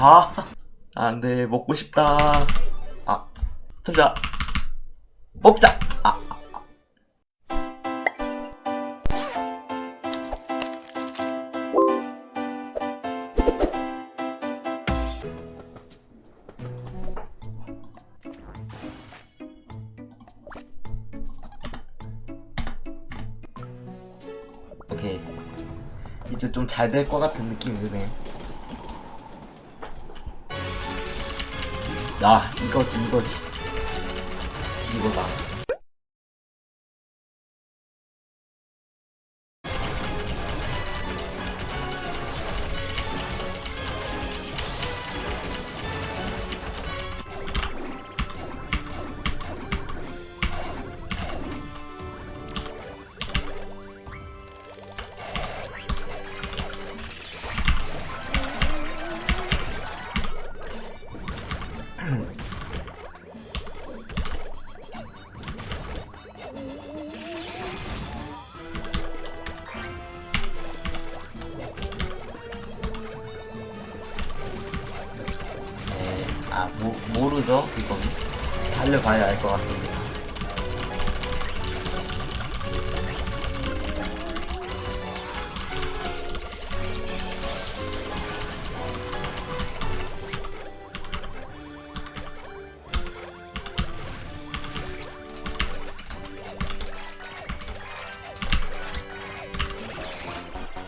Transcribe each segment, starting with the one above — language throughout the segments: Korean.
아, 안 돼. 먹고 싶다. 아, 잠자. 먹자! 아, 오케이. 이제 좀 잘 될 것 같은 느낌이 드네. 야, 이거지, 이거지. 이거다. 모, 모르죠, 그건. 달려봐야 알 것 같습니다.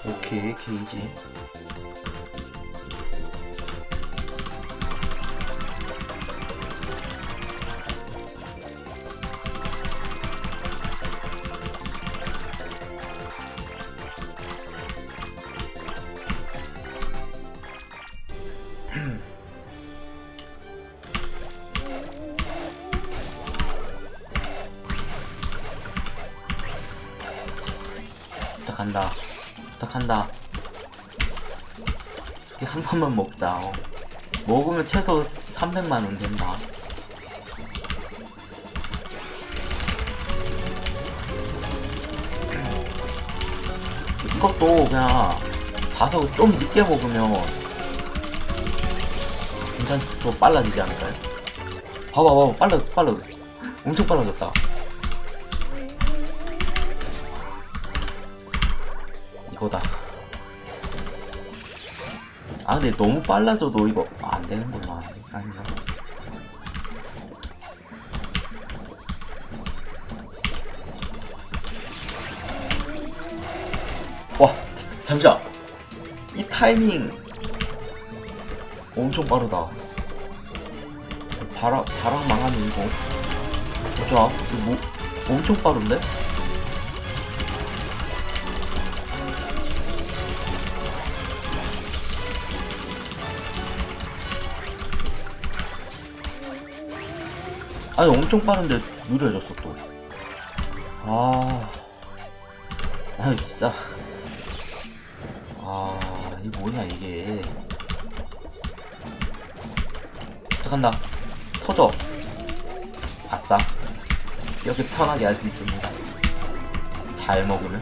오케이, 게이지. 부탁한다. 부탁한다. 이한 판만 먹자. 어. 먹으면 최소 300만 원 된다. 이것도 그냥 자석 좀 늦게 먹으면 괜찮, 또 빨라지지 않을까요? 봐봐, 봐봐, 빨라졌어, 빨라졌어. 엄청 빨라졌다. 거다. 아 근데 너무 빨라져도 이거 안 되는구나. 아닌가? 와 잠시만. 이 타이밍 엄청 빠르다. 바람 바람 망하는 이거. 보자, 이거 뭐 엄청 빠른데? 아니 엄청 빠른데 느려졌어 또. 아, 아 진짜. 아, 이게 뭐냐 이게. 부탁한다. 터져. 아싸. 이렇게 편하게 할 수 있습니다. 잘 먹으면.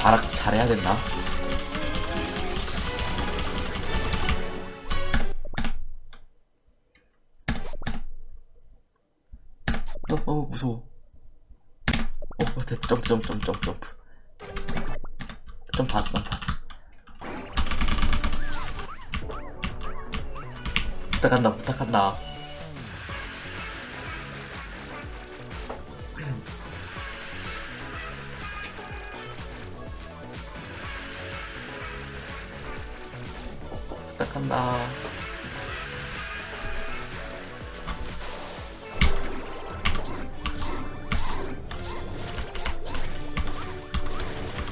발악 잘해야 됐나? 어, 어, 무서워. 어, 됐, 점프, 점프, 점프, 점프, 점프. 점프하자, 점프하자. 부탁한다, 부탁한다. 부탁한다.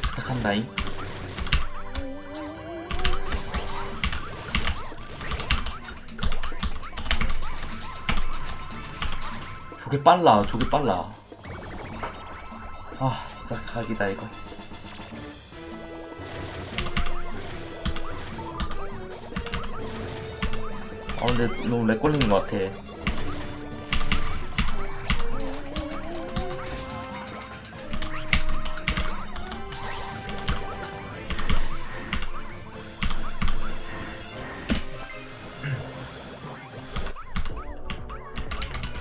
부탁한다잉. 저게 빨라, 저게 빨라. 아, 진짜 각이다, 이거. 아 근데 너무 렉 걸리는 것 같아.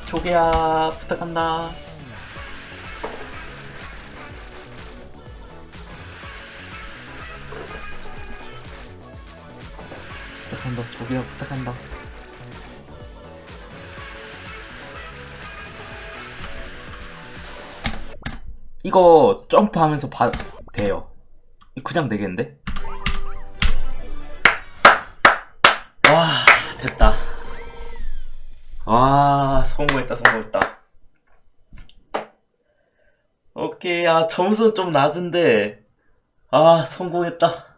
초기야 부탁한다. 부탁한다 초기야 부탁한다 이거 점프하면서 봐 돼요. 그냥 되겠는데? 와 됐다. 와 성공했다 성공했다. 오케이 아 점수는 좀 낮은데. 아 성공했다